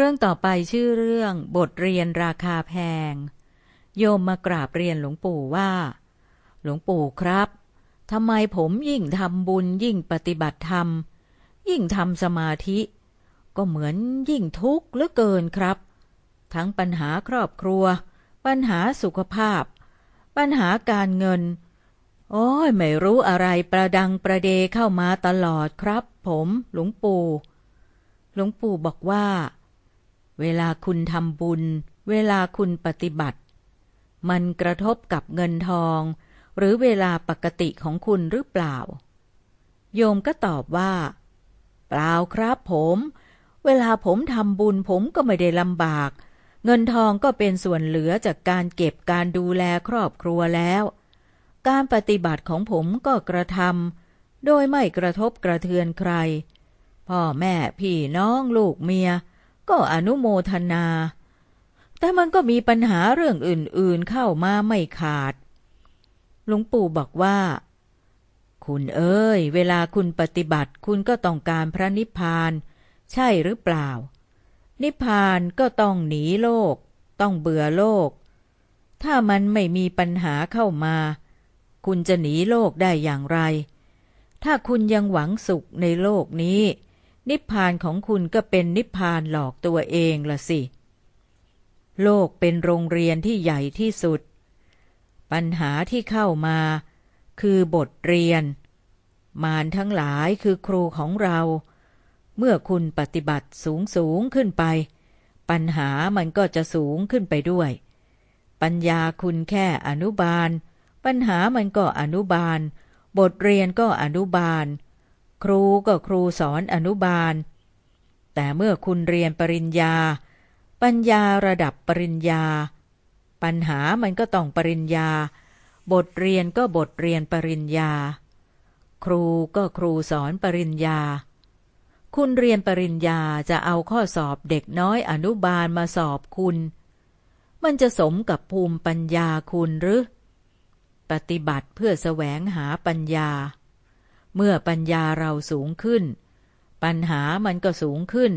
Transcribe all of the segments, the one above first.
เรื่องต่อไปชื่อเรื่องบทเรียนราคาแพง โยมมากราบเรียนหลวงปู่ว่า หลวงปู่ครับทำไมผมยิ่งทำบุญยิ่งปฏิบัติธรรม ยิ่งทำสมาธิ ก็เหมือนยิ่งทุกข์เหลือเกินครับ ทั้งปัญหาครอบครัว ปัญหาสุขภาพ ปัญหาการเงิน โอ้ยไม่รู้อะไรประดังประเดเข้ามาตลอดครับ ผม หลวงปู่ หลวงปู่บอกว่า เวลาคุณทำบุญ เวลาคุณปฏิบัติ มันกระทบกับเงินทอง หรือเวลาปกติของคุณหรือเปล่า โยมก็ตอบว่า เปล่าครับผม เวลาผมทำบุญผมก็ไม่ได้ลำบาก เงินทองก็เป็นส่วนเหลือจากการเก็บการดูแลครอบครัวแล้ว การปฏิบัติของผมก็กระทำโดยไม่กระทบกระเทือนใคร พ่อแม่พี่น้องลูกเมีย ก็อนุโมทนา แต่มันก็มีปัญหาเรื่องอื่นๆเข้ามาไม่ขาด หลวงปู่บอกว่า คุณเอ้ย เวลาคุณปฏิบัติคุณก็ต้องการพระนิพพาน ใช่หรือเปล่า นิพพานก็ต้องหนีโลก ต้องเบื่อโลก ถ้ามันไม่มีปัญหาเข้ามา คุณจะหนีโลกได้อย่างไร ถ้าคุณยังหวังสุขในโลกนี้ นิพพานของคุณก็เป็นนิพพานหลอกตัวเองละสิ โลกเป็นโรงเรียนที่ใหญ่ที่สุด ปัญหาที่เข้ามา คือบทเรียน มารทั้งหลายคือครูของเรา เมื่อคุณปฏิบัติสูงสูงขึ้นไป ปัญหามันก็จะสูงขึ้นไปด้วย ปัญญาคุณแค่อนุบาล ปัญหามันก็อนุบาล บทเรียนก็อนุบาล ครูก็ครูสอนอนุบาล แต่เมื่อคุณเรียนปริญญา ปัญญาระดับปริญญา ปัญหามันก็ต้องปริญญา บทเรียนก็บทเรียนปริญญา ครูก็ครูสอนปริญญา คุณเรียนปริญญาจะเอาข้อสอบเด็กน้อยอนุบาลมาสอบคุณ มันจะสมกับภูมิปัญญาคุณหรือ ปฏิบัติเพื่อแสวงหาปัญญา เมื่อปัญญาเราสูงขึ้น ปัญหามันก็สูงขึ้น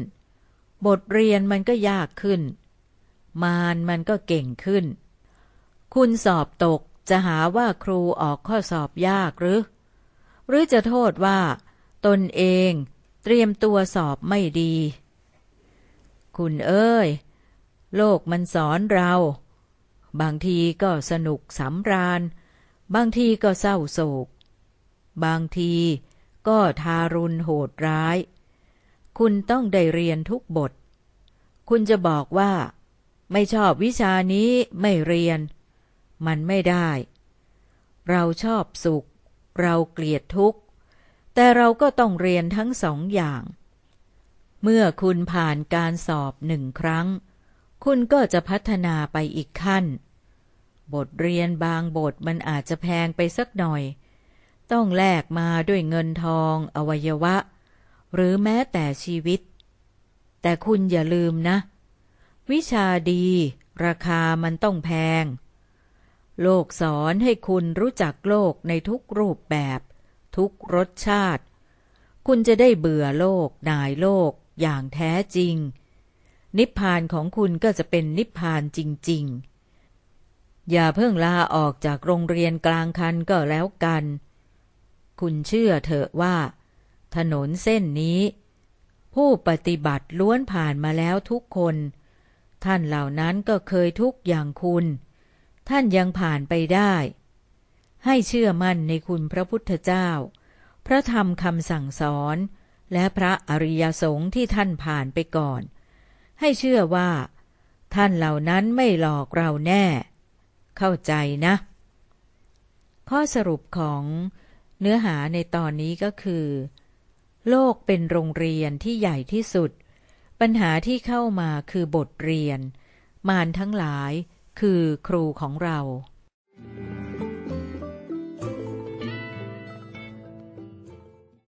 บทเรียนมันก็ยากขึ้น มารมันก็เก่งขึ้น คุณสอบตกจะหาว่าครูออกข้อสอบยากหรือ หรือจะโทษว่า ตนเองเตรียมตัวสอบไม่ดี คุณเอ้ย โลกมันสอนเรา บางทีก็สนุกสำราญ บางทีก็เศร้าโศก บางทีก็ทารุณโหดร้าย คุณต้องได้เรียนทุกบท คุณจะบอกว่า ไม่ชอบวิชานี้ไม่เรียน มันไม่ได้ เราชอบสุข เราเกลียดทุกข์ แต่เราก็ต้องเรียนทั้งสองอย่าง เมื่อคุณผ่านการสอบหนึ่งครั้ง คุณก็จะพัฒนาไปอีกขั้น บทเรียนบางบทมันอาจจะแพงไปสักหน่อย ต้องแลกมาด้วยเงินทองอวัยวะ หรือแม้แต่ชีวิต แต่คุณอย่าลืมนะ วิชาดี ราคามันต้องแพง โลกสอนให้คุณรู้จักโลกในทุกรูปแบบ ทุกรสชาติ คุณจะได้เบื่อโลกนายโลกอย่างแท้จริง นิพพานของคุณก็จะเป็นนิพพานจริง ๆ อย่าเพิ่งลาออกจากโรงเรียนกลางคันก็แล้วกัน คุณเชื่อเถอะว่า ถนนเส้นนี้ ผู้ปฏิบัติล้วนผ่านมาแล้วทุกคน ท่านเหล่านั้นก็เคยทุกอย่างคุณ ท่านยังผ่านไปได้ ให้เชื่อมั่นในคุณพระพุทธเจ้า พระธรรมคำสั่งสอน และพระอริยสงฆ์ที่ท่านผ่านไปก่อน ให้เชื่อว่า ท่านเหล่านั้นไม่หลอกเราแน่ เข้าใจนะข้อสรุปของ เนื้อหาในตอนนี้ก็คือ โลกเป็นโรงเรียนที่ใหญ่ที่สุด ปัญหาที่เข้ามาคือบทเรียน มารทั้งหลายคือครูของเรา